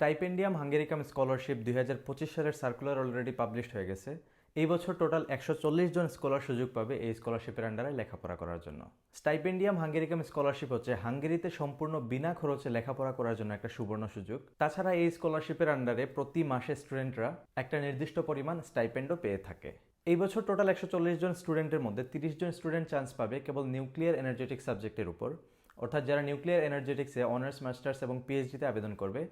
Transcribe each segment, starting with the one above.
স্টাইপেন্ডিয়াম হাঙ্গেরিকাম scholarship দুই হাজার পঁচিশ সালের সার্কুলার অলরেডি পাবলিশড হয়ে গেছে। এই বছর টোটাল একশো চল্লিশ জন স্কলার সুযোগ পাবে এই স্কলারশিপের আন্ডারে লেখাপড়া করার জন্য। স্টাইপেন্ডিয়াম হাঙ্গেরিকাম স্কলারশিপ হচ্ছে হাঙ্গেরিতে সম্পূর্ণ বিনা খরচে লেখাপড়া করার জন্য একটা সুবর্ণ সুযোগ। তাছাড়া এই স্কলারশিপের আন্ডারে প্রতি মাসে স্টুডেন্টরা একটা নির্দিষ্ট পরিমাণ স্টাইপেন্ডও পেয়ে থাকে। এই বছর টোটাল একশো চল্লিশ জন স্টুডেন্টের মধ্যে তিরিশ জন স্টুডেন্ট চান্স পাবে কেবল নিউক্লিয়ার এনার্জেটিক সাবজেক্টের উপর। অর্থাৎ যারা নিউক্লিয়ার এনার্জেটিক্সে অনার্স মাস্টার্স এবং পিএইচডিতে আবেদন করবে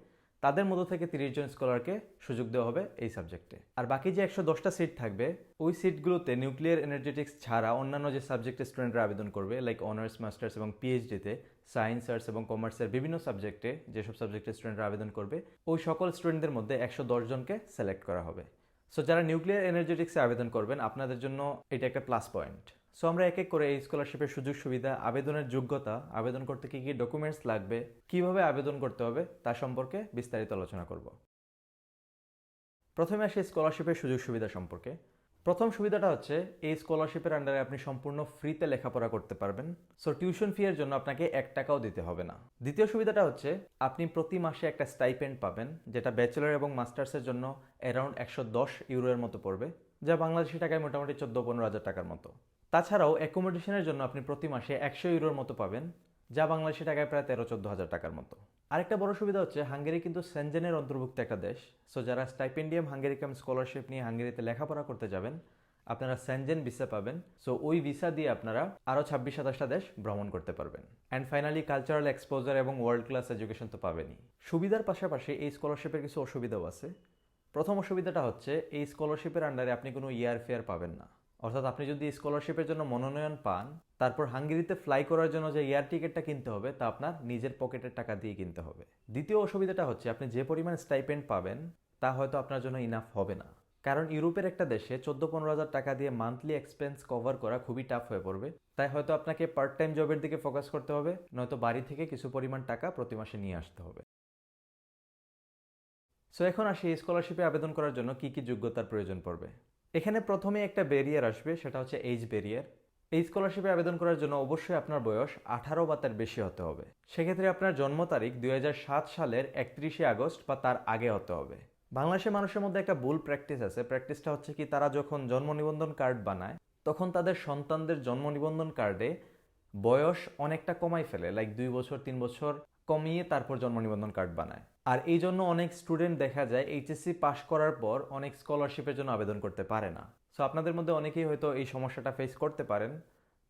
তাদের মধ্য থেকে তিরিশ জন স্কলারকে সুযোগ দেওয়া হবে এই সাবজেক্টে। আর বাকি যে একশো দশটা সিট থাকবে, ওই সিটগুলোতে নিউক্লিয়ার এনার্জেটিক্স ছাড়া অন্যান্য যে সাবজেক্টে স্টুডেন্টরা আবেদন করবে লাইক অনার্স মাস্টার্স এবং পিএইচডিতে সায়েন্স আর্টস এবং কমার্সের বিভিন্ন সাবজেক্টে যেসব সাবজেক্টে স্টুডেন্টরা আবেদন করবে, ওই সকল স্টুডেন্টদের মধ্যে একশো জনকে সিলেক্ট করা হবে। সো যারা নিউক্লিয়ার এনার্জেটিক্সে আবেদন করবেন, আপনাদের জন্য এটা একটা প্লাস পয়েন্ট সো আমরা এক এক করে এই স্কলারশিপের সুযোগ সুবিধা, আবেদনের যোগ্যতা, আবেদন করতে কী কী ডকুমেন্টস লাগবে, কীভাবে আবেদন করতে হবে, তা সম্পর্কে বিস্তারিত আলোচনা করব। প্রথমে আসি স্কলারশিপের সুযোগ সুবিধা সম্পর্কে। প্রথম সুবিধাটা হচ্ছে, এই স্কলারশিপের আন্ডারে আপনি সম্পূর্ণ ফ্রিতে লেখাপড়া করতে পারবেন। সো টিউশন ফি এর জন্য আপনাকে এক টাকাও দিতে হবে না। দ্বিতীয় সুবিধাটা হচ্ছে, আপনি প্রতি মাসে একটা স্টাইপেন্ড পাবেন, যেটা ব্যাচেলর এবং মাস্টার্সের জন্য অ্যারাউন্ড একশো দশ ইউরোর মতো পড়বে, যা বাংলাদেশি টাকায় মোটামুটি চোদ্দ পনেরো হাজার টাকার মতো। তাছাড়াও অ্যাকোমোডেশনের জন্য আপনি প্রতি মাসে একশো ইউরোর মতো পাবেন, যা বাংলাদেশি টাকায় প্রায় তেরো, চোদ্দ হাজার টাকার মতো। আরেকটা বড় সুবিধা হচ্ছে, হাঙ্গেরি কিন্তু সেনজেনের অন্তর্ভুক্ত একটা দেশ। সো যারা স্টাইপেন্ডিয়াম হাঙ্গেরিকাম স্কলারশিপ নিয়ে হাঙ্গেরিতে লেখাপড়া করতে যাবেন, আপনারা সেনজেন ভিসা পাবেন। সো ওই ভিসা দিয়ে আপনারা আরও ছাব্বিশ, সাতাশটা দেশ ভ্রমণ করতে পারবেন। অ্যান্ড ফাইনালি কালচারাল এক্সপোজার এবং ওয়ার্ল্ড ক্লাস এডুকেশন তো পাবেনই। সুবিধার পাশাপাশি এই স্কলারশিপের কিছু অসুবিধাও আছে। প্রথম অসুবিধাটা হচ্ছে, এই স্কলারশিপের আন্ডারে আপনি কোনো ইয়ার ফেয়ার পাবেন না। অর্থাৎ আপনি যদি স্কলারশিপের জন্য মনোনয়ন পান, তারপর হাঙ্গেরিতে ফ্লাই করার জন্য যে এয়ার টিকিটটা কিনতে হবে, তা আপনার নিজের পকেটের টাকা দিয়ে কিনতে হবে। দ্বিতীয় অসুবিধাটা হচ্ছে, আপনি যে পরিমাণ স্টাইপেন্ড পাবেন, তা হয়তো আপনার জন্য ইনাফ হবে না। কারণ ইউরোপের একটা দেশে চোদ্দ পনেরো হাজার টাকা দিয়ে মান্থলি এক্সপেন্স কভার করা খুবই টাফ হয়ে পড়বে। তাই হয়তো আপনাকে পার্ট টাইম জবের দিকে ফোকাস করতে হবে, নয়তো বাড়ি থেকে কিছু পরিমাণ টাকা প্রতি মাসে নিয়ে আসতে হবে। সো এখন আসি স্কলারশিপে আবেদন করার জন্য কি কি যোগ্যতার প্রয়োজন পড়বে। এখানে প্রথমে একটা ব্যারিয়ার আসবে, সেটা হচ্ছে এইজ ব্যারিয়ার এই স্কলারশিপে আবেদন করার জন্য অবশ্যই আপনার বয়স আঠারো বা তার বেশি হতে হবে। সেক্ষেত্রে আপনার জন্ম তারিখ দুই সালের একত্রিশে আগস্ট বা তার আগে হতে হবে। বাংলাদেশের মানুষের মধ্যে একটা ভুল প্র্যাকটিস আছে। প্র্যাকটিসটা হচ্ছে কি, তারা যখন জন্ম নিবন্ধন কার্ড বানায়, তখন তাদের সন্তানদের জন্ম নিবন্ধন কার্ডে বয়স অনেকটা কমাই ফেলে। লাইক দুই বছর, তিন বছর কমিয়ে তারপর জন্ম নিবন্ধন কার্ড বানায়। আর এই জন্য অনেক স্টুডেন্ট দেখা যায় এইচএসসি পাশ করার পর অনেক স্কলারশিপের জন্য আবেদন করতে পারে না। সো আপনাদের মধ্যে অনেকেই হয়তো এই সমস্যাটা ফেস করতে পারেন।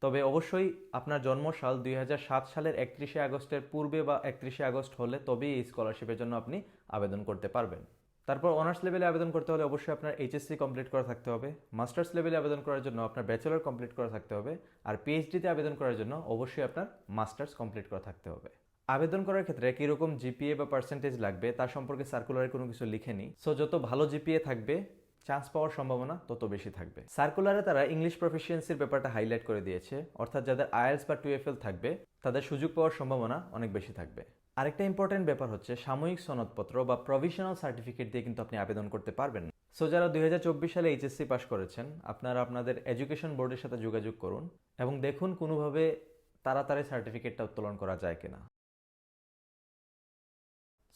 তবে অবশ্যই আপনার জন্মসাল দুই হাজার সাত সালের একত্রিশে আগস্টের পূর্বে বা একত্রিশে আগস্ট হলে তবেই এই স্কলারশিপের জন্য আপনি আবেদন করতে পারবেন। তারপর অনার্স লেভেলে আবেদন করতে হলে অবশ্যই আপনার এইচএসসি কমপ্লিট করা থাকতে হবে। মাস্টার্স লেভেলে আবেদন করার জন্য আপনার ব্যাচেলর কমপ্লিট করা থাকতে হবে। আর পিএইচডিতে আবেদন করার জন্য অবশ্যই আপনার মাস্টার্স কমপ্লিট করা থাকতে হবে। আবেদন করার ক্ষেত্রে কীরকম জিপিএ বা পার্সেন্টেজ লাগবে, তার সম্পর্কে সার্কুলারে কোনো কিছু লিখেনি। সো যত ভালো জিপিএ থাকবে চান্স পাওয়ার সম্ভাবনা তত বেশি থাকবে। সার্কুলারে তারা ইংলিশ প্রফিসিয়েন্সির ব্যাপারটা হাইলাইট করে দিয়েছে। অর্থাৎ যাদের আইএলস বা টুএফএল থাকবে, তাদের সুযোগ পাওয়ার সম্ভাবনা অনেক বেশি থাকবে। আরেকটা ইম্পর্টেন্ট ব্যাপার হচ্ছে, সাময়িক সনদপত্র বা প্রভিশনাল সার্টিফিকেট দিয়ে কিন্তু আপনি আবেদন করতে পারবেন সো যারা দুই হাজার চব্বিশ সালে এইচএসসি পাস করেছেন, আপনারা আপনাদের এডুকেশন বোর্ডের সাথে যোগাযোগ করুন এবং দেখুন কোনোভাবে তাড়াতাড়ি সার্টিফিকেটটা উত্তোলন করা যায় কিনা।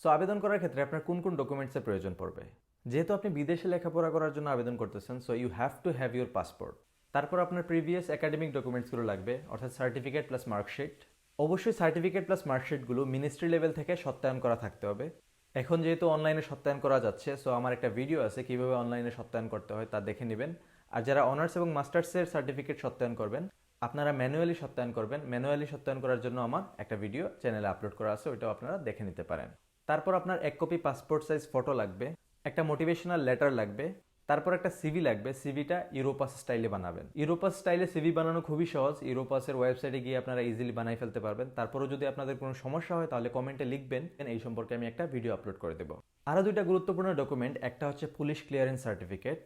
সো আবেদন করার ক্ষেত্রে আপনার কোন কোন ডকুমেন্টসের প্রয়োজন পড়বে? যেহেতু আপনি বিদেশে লেখাপড়া করার জন্য আবেদন করতেছেন so you have to have your passport তারপর আপনার প্রিভিয়াস একাডেমিক ডকুমেন্টসগুলো লাগবে, অর্থাৎ সার্টিফিকেট প্লাস মার্কশিট অবশ্যই সার্টিফিকেট প্লাস মার্কশিটগুলো মিনিস্ট্রি লেভেল থেকে সত্যায়ন করা থাকতে হবে। এখন যেহেতু অনলাইনে সত্যায়ন করা যাচ্ছে সো আমার একটা ভিডিও আছে কীভাবে অনলাইনে সত্যায়ন করতে হয় তা দেখে নেবেন। আর যারা অনার্স এবং মাস্টার্সের সার্টিফিকেট সত্যায়ন করবেন, আপনারা ম্যানুয়ালি সত্যায়ন করবেন। ম্যানুয়ালি সত্যায়ন করার জন্য আমার একটা ভিডিও চ্যানেলে আপলোড করা আছে, ওইটাও আপনারা দেখে নিতে পারেন। তারপর আপনার এক কপি পাসপোর্ট সাইজ ফটো লাগবে, একটা মোটিভেশনাল লেটার লাগবে, তারপর একটা সিভি লাগবে সিভিটা ইউরোপাস স্টাইলে বানাবেন। ইউরোপাস স্টাইলে সিভি বানানো খুবই সহজ ইউরোপাসের ওয়েবসাইটে গিয়ে আপনারা ইজিলি বানাই ফেলতে পারবেন। তারপরও যদি আপনাদের কোনো সমস্যা হয়, তাহলে কমেন্টে লিখবেন এই সম্পর্কে আমি একটা ভিডিও আপলোড করে দেবো। আরও দুইটা গুরুত্বপূর্ণ ডকুমেন্ট একটা হচ্ছে পুলিশ ক্লিয়ারেন্স সার্টিফিকেট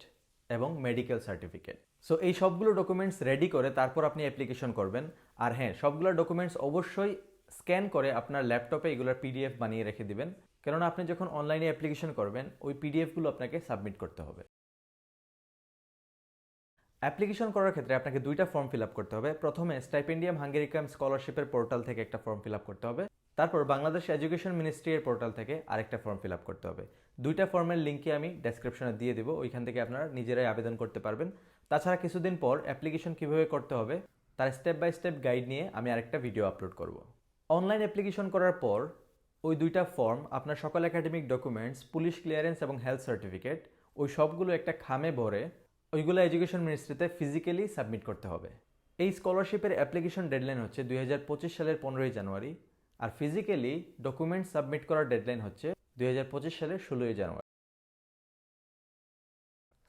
এবং মেডিকেল সার্টিফিকেট সো এই সবগুলো ডকুমেন্টস রেডি করে তারপর আপনি অ্যাপ্লিকেশন করবেন। আর হ্যাঁ সবগুলো ডকুমেন্টস অবশ্যই স্ক্যান করে আপনার ল্যাপটপে এগুলোর পিডিএফ বানিয়ে রেখে দিবেন। কেননা আপনি যখন অনলাইনে অ্যাপ্লিকেশন করবেন, ওই পিডিএফগুলো আপনাকে সাবমিট করতে হবে। অ্যাপ্লিকেশন করার ক্ষেত্রে আপনাকে দুইটা ফর্ম ফিল আপ করতে হবে। প্রথমে স্টাইপেন্ডিয়াম হাঙ্গেরিকাম স্কলারশিপের পোর্টাল থেকে একটা ফর্ম ফিল আপ করতে হবে। তারপর বাংলাদেশ এডুকেশন মিনিস্ট্রি এর পোর্টাল থেকে আরেকটা ফর্ম ফিল আপ করতে হবে। দুইটা ফর্মের লিঙ্কই আমি ডেসক্রিপশনে দিয়ে দেবো। ওইখান থেকে আপনারা নিজেরাই আবেদন করতে পারবেন। তাছাড়া কিছুদিন পর অ্যাপ্লিকেশন কীভাবে করতে হবে, তার স্টেপ বাই স্টেপ গাইড নিয়ে আমি আরেকটা ভিডিও আপলোড করব। অনলাইন অ্যাপ্লিকেশন করার পর ওই দুইটা ফর্ম আপনার সকল একাডেমিক ডকুমেন্টস পুলিশ ক্লিয়ারেন্স এবং হেলথ সার্টিফিকেট ওই সবগুলো একটা খামে ভরে ওইগুলো এডুকেশন মিনিস্ট্রিতে ফিজিক্যালি সাবমিট করতে হবে। এই স্কলারশিপের অ্যাপ্লিকেশন ডেডলাইন হচ্ছে দুই হাজার পঁচিশ সালের পনেরোই জানুয়ারি আর ফিজিক্যালি ডকুমেন্ট সাবমিট করার ডেডলাইন হচ্ছে দুই হাজার পঁচিশ সালের ষোলোই জানুয়ারি।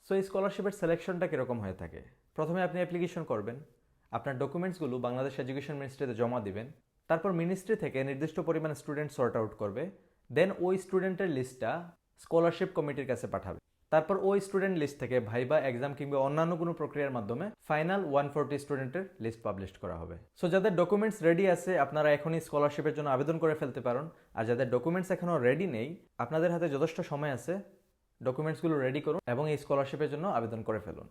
সো এই স্কলারশিপের সিলেকশনটা কীরকম হয়ে থাকে? প্রথমে আপনি অ্যাপ্লিকেশন করবেন, আপনার ডকুমেন্টসগুলো বাংলাদেশ এডুকেশন মিনিস্ট্রিতে জমা দিবেন তারপর মিনিস্ট্রি থেকে নির্দিষ্ট পরিমাণ স্টুডেন্ট সর্ট আউট করবে দেন ওই স্টুডেন্টের লিস্টটা স্কলারশিপ কমিটির কাছে পাঠাবে। তারপর ওই স্টুডেন্ট লিস্ট থেকে ভাইবা এক্সাম কিংবা অন্যান্য কোনো প্রক্রিয়ার মাধ্যমে ফাইনাল ওয়ান ফোরটি স্টুডেন্টের লিস্ট পাবলিশ করা হবে। সো যাদের ডকুমেন্টস রেডি আছে, আপনারা এখনই স্কলারশিপের জন্য আবেদন করে ফেলতে পারেন। আর যাদের ডকুমেন্টস এখনও রেডি নেই, আপনাদের হাতে যথেষ্ট সময় আছে ডকুমেন্টসগুলো রেডি করুন এবং এই স্কলারশিপের জন্য আবেদন করে ফেলুন।